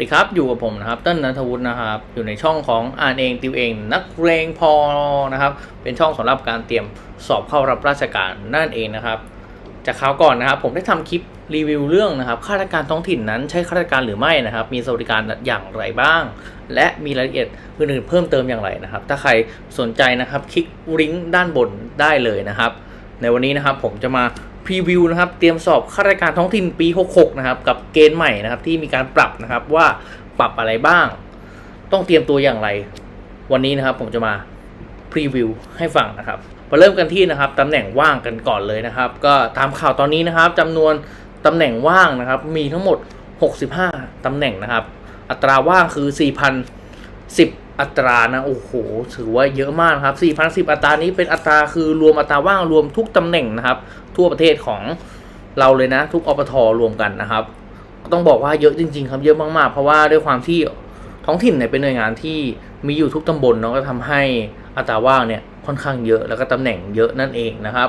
ดีครับ อยู่กับผมนะครับต้นนัทวุฒินะครับ อยู่ในช่องของอ่านเองติวเอง นักเรงพอนะครับ เป็นช่องสำหรับการเตรียมสอบเข้ารับราชการนั่นเองนะครับ จากคราวก่อนนะครับ ผมได้ทำคลิปรีวิวเรื่องนะครับข้าราชการท้องถิ่นนั้นใช่ข้าราชการหรือไม่นะครับ มีสวัสดิการอย่างไรบ้าง และมีรายละเอียดอื่นๆเพิ่มเติมอย่างไรนะครับ ถ้าใครสนใจนะครับคลิกลิงก์ด้านบนได้เลยนะครับ ในวันนี้นะครับผมจะมา รีวิวนะครับเตรียมสอบข้าราชการท้องถิ่นปี 66 นะครับ กับเกณฑ์ใหม่นะครับที่มีการปรับนะครับว่าปรับอะไรบ้าง ต้องเตรียมตัวอย่างไร วันนี้นะครับผมจะมาพรีวิวให้ฟังนะครับมาเริ่มกันที่นะครับตำแหน่งว่างกันก่อนเลยนะครับ ก็ตามข่าวตอนนี้นะครับจำนวนตำแหน่งว่างนะครับ มีทั้งหมด 65ตำแหน่งนะครับ อัตราว่างคือ 4,010 อัตรานะ โอ้โห ถือว่าเยอะมากครับ 4,010 อัตรานี้เป็นอัตราคือรวมอัตราว่างรวมทุกตำแหน่งนะครับ ทั่วประเทศของเราเลยนะ ทุกอปทรวมกันนะครับ ต้องบอกว่าเยอะจริง ๆ ครับเยอะมากๆ เพราะว่าด้วยความที่ท้องถิ่นเนี่ยเป็นหน่วยงานที่มีอยู่ทุกตำบลเนาะก็ทำให้อัตราว่างเนี่ยค่อนข้างเยอะแล้วก็ตำแหน่งเยอะนั่นเองนะครับ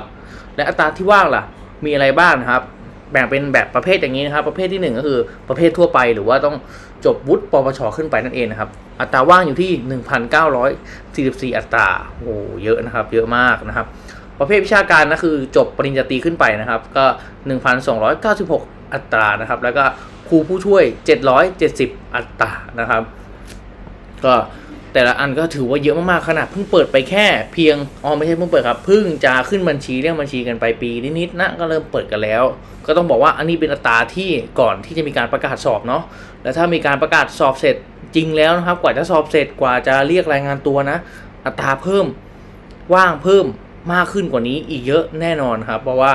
และอัตราที่ว่างล่ะ มีอะไรบ้างนะครับ แบ่งเป็นแบบประเภทอย่างนี้นะครับ ประเภทที่หนึ่งก็คือประเภททั่วไปหรือว่าต้อง จบวุฒิปวชขึ้นไปนั่นเองนะครับ อัตราว่างอยู่ที่ 1,944 อัตราโอ้โหเยอะนะครับ เยอะมากนะครับ ประเภทวิชาการนะคือจบปริญญาตรีขึ้นไปนะครับ ก็ 1,296 อัตรานะครับ แล้วก็ครูผู้ช่วย 770 อัตรานะครับ ก็ แต่ละอันก็ถือว่าเยอะมากๆ ขนาดเพิ่งเปิดไปแค่เพียง อ๋อไม่ใช่เพิ่งเปิดครับ เพิ่งจะขึ้นบัญชีเรียกบัญชีกันไปปีนิดๆนะ ก็เริ่มเปิดกันแล้ว ก็ต้องบอกว่าอันนี้เป็นอัตราที่ก่อนที่จะมีการประกาศสอบเนาะ แล้วถ้ามีการประกาศสอบเสร็จจริงแล้วนะครับ กว่าจะสอบเสร็จกว่าจะเรียกรายงานตัวนะ อัตราเพิ่มว่างเพิ่มมากขึ้นกว่านี้อีกเยอะแน่นอนครับ เพราะว่า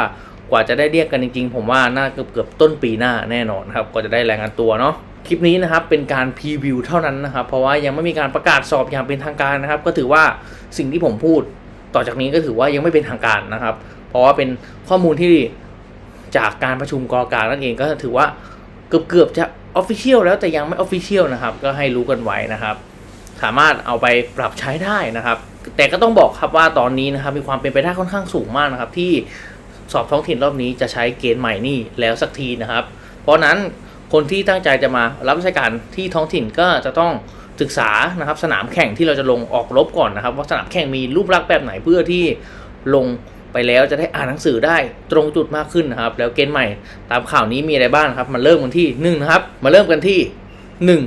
กว่าจะได้เรียกกันจริงๆ ผมว่าน่าเกือบเกือบๆต้นปีหน้าแน่นอนครับกว่าจะได้รายงานตัวเนาะ คลิปนี้นะครับเป็นการพรีวิวเท่านั้นนะครับ เพราะว่ายังไม่มีการประกาศสอบอย่างเป็นทางการนะครับ ก็ถือว่าสิ่งที่ผมพูดต่อจากนี้ก็ถือว่ายังไม่เป็นทางการนะครับ เพราะว่าเป็นข้อมูลที่จากการประชุมกรการนั่นเองก็ถือว่าเกือบเกือบๆจะออฟฟิเชียลแล้วแต่ยังไม่ออฟฟิเชียลนะครับ ก็ให้รู้กันไว้นะครับ สามารถเอาไปปรับใช้ได้นะครับ แต่ก็ต้องบอกครับว่าตอนนี้นะครับมีความเป็นไปได้ค่อนข้างสูงมากนะครับ ที่สอบท้องถิ่นรอบนี้จะใช้เกณฑ์ใหม่นี่แล้วสักทีนะครับ เพราะนั้น คนที่ตั้งใจจะมารับราชการที่ท้องถิ่นก็จะต้องศึกษานะครับสนามแข่งที่เราจะลงออกรบก่อนนะครับ ว่าสนามแข่งมีรูปลักษณ์แบบไหนเพื่อที่ลงไปแล้วจะได้อ่านหนังสือได้ตรงจุดมากขึ้นนะครับ แล้วเกณฑ์ใหม่ตามข่าวนี้มีอะไรบ้างครับมาเริ่มกันที่หนึ่งนะครับมาเริ่มกันที่หนึ่ง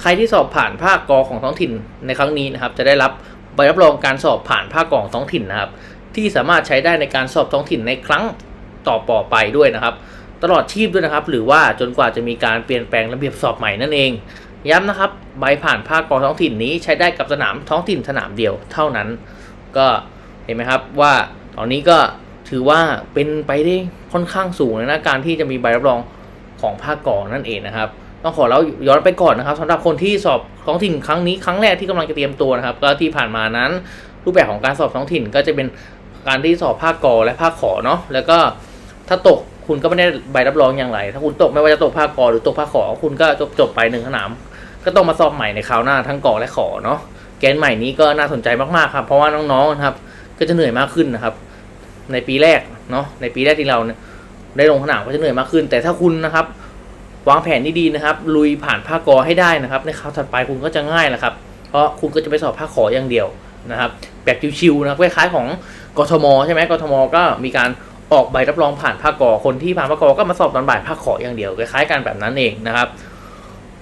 ใครที่สอบผ่านภาคกอของท้องถิ่นในครั้งนี้นะครับ จะได้รับใบรับรองการสอบผ่านภาคกอของท้องถิ่นนะครับ ที่สามารถใช้ได้ในการสอบท้องถิ่นในครั้งต่อปอไปด้วยนะครับ ตลอดชีพด้วยนะครับ หรือว่าจนกว่าจะมีการเปลี่ยนแปลงระเบียบสอบใหม่นั่นเอง ย้ำนะครับ ใบผ่านภาคกอท้องถิ่นนี้ใช้ได้กับสนามท้องถิ่นสนามเดียวเท่านั้น ก็เห็นไหมครับว่าตอนนี้ก็ถือว่าเป็นไปได้ค่อนข้างสูงนะการที่จะมีใบรับรองของภาคกอนั่นเองนะครับ ต้องขอเล่าย้อนไปก่อนนะครับสำหรับคนที่สอบท้องถิ่นครั้งนี้ครั้งแรกที่กำลังจะเตรียมตัวนะครับ ก็ที่ผ่านมานั้น รูปแบบของการสอบท้องถิ่นก็จะเป็นการที่สอบภาคกอและภาคขอเนาะแล้วก็ถ้าตก คุณก็ไม่ได้ใบรับรองอย่างไร ถ้าคุณตกไม่ว่าจะตกภาคกอหรือตกภาคขอ คุณก็จบจบไปหนึ่งสนาม ก็ต้องมาสอบใหม่ในคราวหน้าทั้งกอและขอเนาะแกนใหม่นี้ก็น่าสนใจมากๆครับ เพราะว่าน้องๆนะครับ ก็จะเหนื่อยมากขึ้นนะครับ ในปีแรกเนาะในปีแรกที่เราได้ลงสนามก็จะเหนื่อยมากขึ้น แต่ถ้าคุณนะครับวางแผนดีๆนะครับ ลุยผ่านภาคกอให้ได้นะครับ ในคราวถัดไปคุณก็จะง่ายแหละครับ เพราะคุณก็จะไปสอบภาคขออย่างเดียวนะครับ แบบชิวๆนะคล้ายๆของกทม ใช่ไหมกทม ก็มีการ ออกใบรับรองผ่านภาคกอคนที่ผ่านภาคกอก็มาสอบตอนบ่ายภาคขออย่างเดียวคล้ายๆกันแบบนั้นเองนะครับ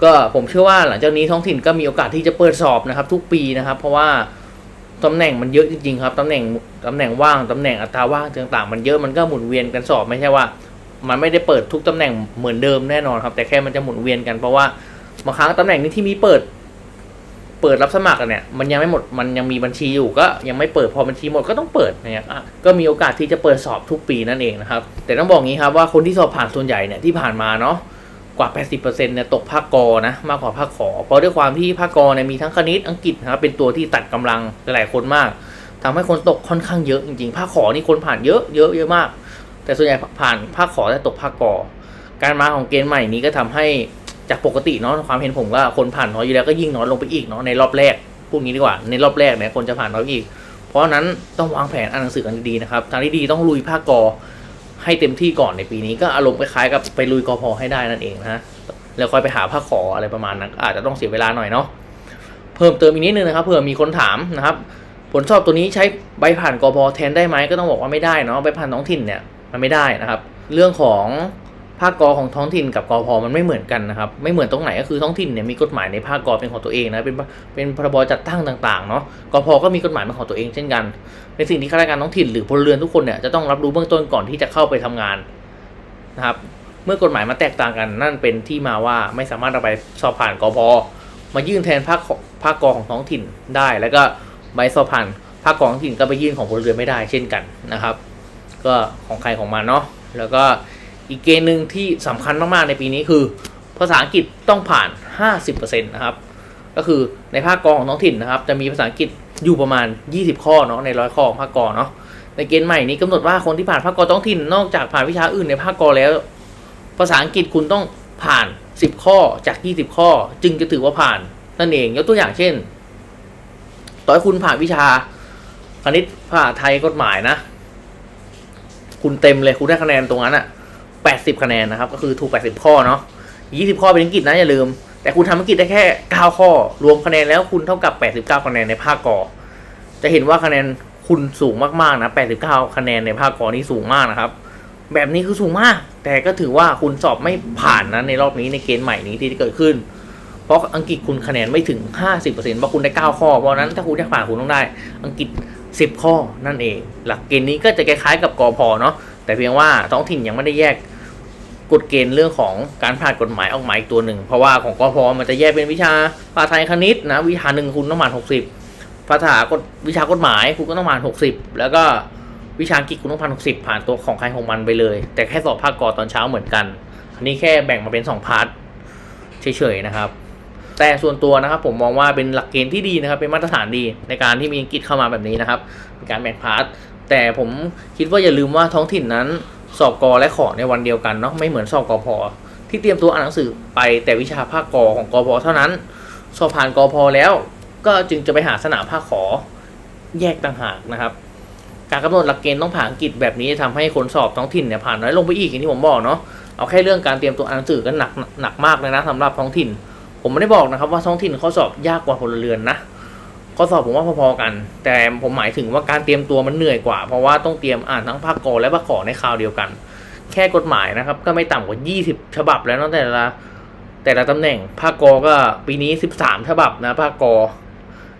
ก็ผมเชื่อว่าหลังจากนี้ท้องถิ่นก็มีโอกาสที่จะเปิดสอบนะครับ ทุกปีนะครับ เพราะว่าตำแหน่งมันเยอะจริงๆครับตำแหน่งตำแหน่งว่างตำแหน่งอัตราว่างต่างๆ มันเยอะมันก็หมุนเวียนกันสอบไม่ใช่ว่า มันไม่ได้เปิดทุกตำแหน่งเหมือนเดิมแน่นอนครับ แต่แค่มันจะหมุนเวียนกันเพราะว่าบางครั้งตำแหน่งนี้ที่มีเปิด เปิดรับสมัครเนี่ยมันยังไม่หมดมันยังมีบัญชีอยู่ก็ยังไม่เปิดพอบัญชีหมดก็ต้องเปิดนะครับอะก็มีโอกาสที่จะเปิดสอบทุกปีนั่นเองนะครับแต่ต้องบอกงี้ครับว่าคนที่สอบผ่านส่วนใหญ่เนี่ยที่ผ่านมาเนาะกว่า 80%เนี่ยตกภาคกอนะมากกว่าภาคขอ เพราะด้วยความที่ภาคกอเนี่ยมีทั้งคณิตอังกฤษนะครับเป็นตัวที่ตัดกำลังหลายๆคนมากทำให้คนตกค่อนข้างเยอะจริงๆภาคขอนี่คนผ่านเยอะเยอะเยอะมาก แต่ส่วนใหญ่ผ่านภาคขอแต่ตกภาคกอการมาของเกณฑ์ใหม่นี้ก็ทำให้ จากปกติเนาะความเห็นผมว่าคนผ่านน้อยอยู่แล้วก็ยิ่งน้อยลงไปอีกเนาะในรอบแรกพูดงี้ดีกว่าในรอบแรกเนี่ยคนจะผ่านน้อยอีก เพราะนั้นต้องวางแผนอ่านหนังสือกันดีๆนะครับทางที่ดีต้องลุยภาคกอให้เต็มที่ก่อนในปีนี้ก็อารมณ์คล้ายๆกับไปลุยกอพอให้ได้นั่นเองนะแล้วค่อยไปหาภาคขออะไรประมาณนั้นอาจจะต้องเสียเวลาหน่อยเนาะเพิ่มเติมอีกนิดนึงนะครับเผื่อมีคนถามนะครับผลสอบตัวนี้ใช้ใบผ่านกอพอแทนได้ไหมก็ต้องบอกว่าไม่ได้เนาะใบผ่านท้องถิ่นเนี่ยมันไม่ได้นะครับ เรื่องของ ภาคกอของท้องถิ่นกับกอพอมันไม่เหมือนกันนะครับ ไม่เหมือนตรงไหนก็คือท้องถิ่นเนี่ยมีกฎหมายในภาคกอเป็นของตัวเองนะเป็นเป็นพรบจัดตั้งต่างๆเนาะกอพอก็มีกฎหมายเป็นของตัวเองเช่นกัน เป็นสิ่งที่ข้าราชการท้องถิ่นหรือพลเรือนทุกคนเนี่ยจะต้องรับรู้เบื้องต้นก่อนที่จะเข้าไปทำงานนะครับเมื่อกฎหมายมาแตกต่างกันนั่นเป็นที่มาว่าไม่สามารถเอาไปสอบผ่านกอพอมายื่นแทนภาคภาคกอของท้องถิ่นได้ แล้วก็ใบสอบผ่านภาคกอของท้องถิ่นก็ไปยื่นของพลเรือนไม่ได้เช่นกันนะครับ ก็ของใครของมันเนาะแล้วก็ อีกเกณฑ์หนึ่งที่สำคัญมาก ๆ ในปีนี้คือ ภาษาอังกฤษต้องผ่าน 50%นะครับ ก็คือในภาคกองของท้องถิ่นนะครับ จะมีภาษาอังกฤษอยู่ประมาณ 20 ข้อเนาะในร้อยข้อของภาคกอเนาะในเกณฑ์ใหม่นี้กำหนดว่าคนที่ผ่านภาคกอท้องถิ่นนอกจากผ่านวิชาอื่นในภาคกอแล้ว ภาษาอังกฤษคุณต้องผ่าน 10 ข้อจาก 20 ข้อ จึงจะถือว่าผ่านนั่นเองยกตัวอย่างเช่นต่อให้คุณผ่านวิชาคณิตภาษาไทยกฎหมายนะ คุณเต็มเลยคุณได้คะแนนตรงนั้นอะ 80 คะแนนนะครับ ก็คือถูก 80 ข้อเนาะ20 ข้อเป็นอังกฤษนะอย่าลืม แต่คุณทำอังกฤษได้แค่ 9 ข้อ รวมคะแนนแล้วคุณเท่ากับ 89 คะแนนในภาคกอจะเห็นว่าคะแนนคุณสูงมากๆนะ 89 คะแนนในภาคกอนี่สูงมากนะครับ แบบนี้คือสูงมาก แต่ก็ถือว่าคุณสอบไม่ผ่านนะในรอบนี้ในเกณฑ์ใหม่นี้ที่เกิดขึ้น เพราะอังกฤษคุณคะแนนไม่ถึง 50%เพราะคุณได้ 9 ข้อ เพราะนั้นถ้าคุณได้ผ่านคุณต้องได้ อังกฤษ 10 ข้อนั่นเอง หลักเกณฑ์นี้ก็จะคล้ายๆกับกอพอเนาะแต่เพียงว่าท้องถิ่นยังไม่ได้แยก กฎเกณฑ์เรื่องของการผ่านกฎหมายออกหมาอีกตัวหนึ่ง เพราะว่าของกอพมันจะแยกเป็นวิชาภาษาไทยคณิตนะวิชาหนึ่งคุณต้องผ่าน 60 ภาษากฎวิชากฎหมายคุณก็ต้องผ่าน 60 แล้วก็วิชาอังกฤษคุณต้องผ่าน60 ผ่านตัวของใครของมันไปเลย แต่แค่สอบภาคกอตอนเช้าเหมือนกัน อันนี้แค่แบ่งมาเป็น 2 พาร์ทเฉยๆนะครับ แต่ส่วนตัวนะครับผมมองว่าเป็นหลักเกณฑ์ที่ดีนะครับ เป็นมาตรฐานดีในการที่มีอังกฤษเข้ามาแบบนี้นะครับเป็นการแบ่งพาร์ทแต่ผมคิดว่าอย่าลืมว่าท้องถิ่นนั้น สอบกอและขอในวันเดียวกันเนาะไม่เหมือนสอบกอพอที่เตรียมตัวอ่านหนังสือไปแต่วิชาภาคกอของกอพอเท่านั้น สอบผ่านกอพอแล้ว ก็จึงจะไปหาสนามภาคขอแยกต่างหากนะครับ การกำหนดหลักเกณฑ์ต้องผ่านอังกฤษแบบนี้จะทำให้คนสอบท้องถิ่นเนี่ยผ่านน้อยลงไปอีกอย่างที่ผมบอกเนาะเอาแค่เรื่องการเตรียมตัวอ่านหนังสือก็หนักหนักมากเลยนะสำหรับท้องถิ่น ผมไม่ได้บอกนะครับว่าท้องถิ่นข้อสอบยากกว่าพลเรือนนะ ข้อสอบผมว่าพอๆกัน แต่ผมหมายถึงว่าการเตรียมตัวมันเหนื่อยกว่า เพราะว่าต้องเตรียมอ่านทั้งภาคกอและภาคขอในคราวเดียวกัน แค่กฎหมายนะครับ ก็ไม่ต่ำกว่า 20 ฉบับแล้วเนาะแต่ละแต่ละตำแหน่งภาคกอก็ปีนี้ 13 ฉบับนะภาคกอ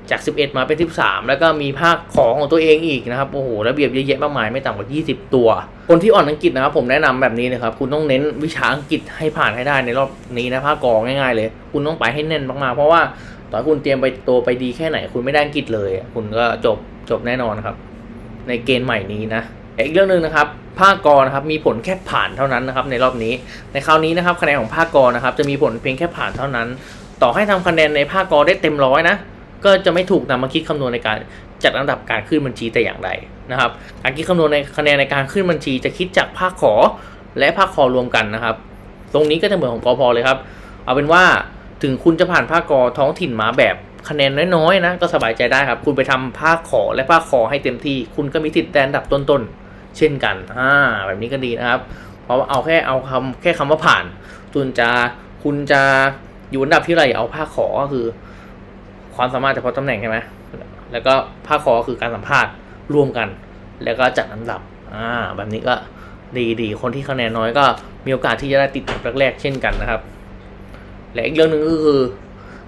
จาก 11 มาเป็น 13 แล้วก็มีภาคขอของตัวเองอีกนะครับ โอ้โห ระเบียบเยอะแยะมากมายไม่ต่ำกว่า 20 ตัว คนที่อ่อนอังกฤษนะครับ ผมแนะนำแบบนี้นะครับ คุณต้องเน้นวิชาอังกฤษให้ผ่านให้ได้ในรอบนี้นะภาคกอง่ายๆเลย คุณต้องไปให้แน่นมากๆ เพราะว่า ตอคุณเตรียมไปตัวไปดีแค่ไหน คุณไม่ได้อังกฤษเลย คุณก็จบจบแน่นอนครับ ในเกณฑ์ใหม่นี้นะอีกเรื่องหนึ่งนะครับภาคกอนะครับมีผลแค่ผ่านเท่านั้นนะครับในรอบนี้ ในคราวนี้นะครับคะแนนของภาคกอนะครับจะมีผลเพียงแค่ผ่านเท่านั้น ต่อให้ทำคะแนนในภาคกอได้เต็มร้อยนะก็จะไม่ถูกนำมาคิดคำนวณในการจัดอันดับการขึ้นบัญชีแต่อย่างใดนะครับการคิดคำนวณในคะแนนในการขึ้นบัญชีจะคิดจากภาคขอและภาคคอรวมกันนะครับ ตรงนี้ก็จะเหมือนของกอพอเลยครับ เอาเป็นว่า ถึงคุณจะผ่านภาคกอท้องถิ่นมาแบบคะแนนน้อยๆนะก็สบายใจได้ครับ คุณไปทำภาคขอและภาคคอให้เต็มที่ คุณก็มีติดแต่อันดับต้นๆ เช่นกันอ่าแบบนี้ก็ดีนะครับ เพราะเอาแค่เอาคำแค่คำว่าผ่านคุณจะคุณจะอยู่อันดับที่ไรเอาภาคขอก็คือ ความสามารถเฉพาะตำแหน่งใช่ไหมแล้วก็ภาคคอคือการสัมภาษณ์รวมกัน แล้วก็จัดอันดับอ่าแบบนี้ก็ดีดีคนที่คะแนนน้อยก็มีโอกาสที่จะได้ติดอันดับแรกๆเช่นกันนะครับ และอีกเรื่องหนึ่งก็คือ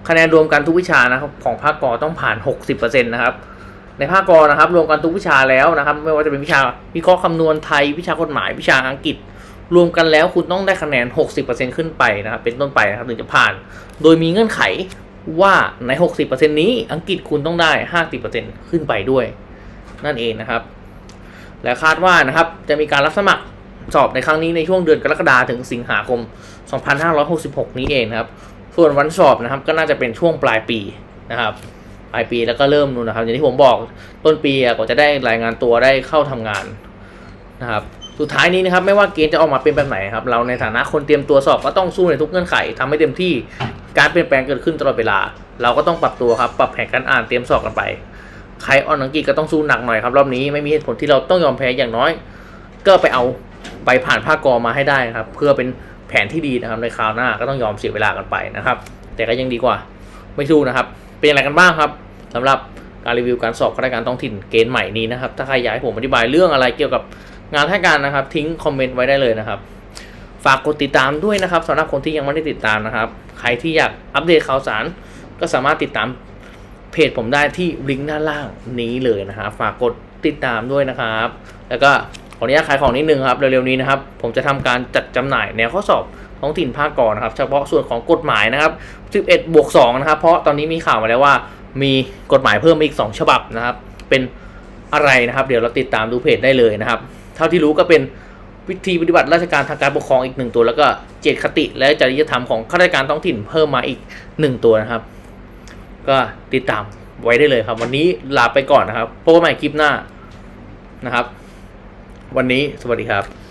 คะแนนรวมกันทุกวิชานะครับของภาคกอต้องผ่าน 60%นะครับในภาคกอนะครับรวมกันทุกวิชาแล้วนะครับ ไม่ว่าจะเป็นวิชาวิเคราะห์คำนวณไทยวิชากฎหมายวิชาอังกฤษ รวมกันแล้วคุณต้องได้คะแนน 60%ขึ้นไปนะครับ เป็นต้นไปนะครับถึงจะผ่าน โดยมีเงื่อนไขว่าใน 60%นี้อังกฤษคุณต้องได้ 50%ขึ้นไปด้วย นั่นเองนะครับ และคาดว่านะครับจะมีการรับสมัคร สอบในครั้งนี้ในช่วงเดือนกรกฎาถึงสิงหาคม 2566 นี้เองนะครับ ส่วนวันสอบนะครับก็น่าจะเป็นช่วงปลายปีนะครับ ปลายปีแล้วก็เริ่มนู่นนะครับ อย่างที่ผมบอกต้นปีอะกว่าจะได้รายงานตัวได้เข้าทำงานนะครับ สุดท้ายนี้นะครับไม่ว่าเกณฑ์จะออกมาเป็นแบบไหนครับ เราในฐานะคนเตรียมตัวสอบก็ต้องสู้ในทุกเงื่อนไขทำให้เต็มที่ การเปลี่ยนแปลงเกิดขึ้นตลอดเวลา เราก็ต้องปรับตัวครับ ปรับแผนการอ่านเตรียมสอบกันไป ใครอ่อนอังกฤษก็ต้องสู้หนักหน่อยครับรอบนี้ไม่มีเหตุผลที่เราต้องยอมแพ้อย่างน้อย ก็ไปเอา ใบผ่านภาคกอมาให้ได้ครับ เพื่อเป็นแผนที่ดีนะครับในคราวหน้าก็ต้องยอมเสียเวลากันไปนะครับ แต่ก็ยังดีกว่าไม่สู้นะครับ เป็นอะไรกันบ้างครับสำหรับการรีวิวการสอบข้าราชการท้องถิ่นเกณฑ์ใหม่นี้นะครับ ถ้าใครอยากให้ผมอธิบายเรื่องอะไรเกี่ยวกับงานราชการนะครับ ทิ้งคอมเมนต์ไว้ได้เลยนะครับ ฝากกดติดตามด้วยนะครับสำหรับคนที่ยังไม่ได้ติดตามนะครับ ใครที่อยากอัปเดตข่าวสาร ก็สามารถติดตามเพจผมได้ที่ลิงก์ด้านล่างนี้เลยนะครับฝากกดติดตามด้วยนะครับ แล้วก็ ขออนุญาตขายของนิดนึงครับ เร็วๆนี้นะครับ ผมจะทำการจัดจำหน่ายแนวข้อสอบท้องถิ่นภาคก่อนนะครับ เฉพาะส่วนของกฎหมายนะครับ 11 บวก 2 นะครับ เพราะตอนนี้มีข่าวมาแล้วว่า มีกฎหมายเพิ่มอีก 2 ฉบับนะครับ เป็นอะไรนะครับ เดี๋ยวเราติดตามดูเพจได้เลยนะครับ เท่าที่รู้ก็เป็นวิธีปฏิบัติราชการทางการปกครองอีกหนึ่งตัว แล้วก็เจตคติและจริยธรรมของข้าราชการท้องถิ่นเพิ่มมาอีกหนึ่งตัวนะครับ ก็ติดตามไว้ได้เลยครับ วันนี้ลาไปก่อนนะครับพบกันใหม่คลิปหน้านะครับ วันนี้สวัสดีครับ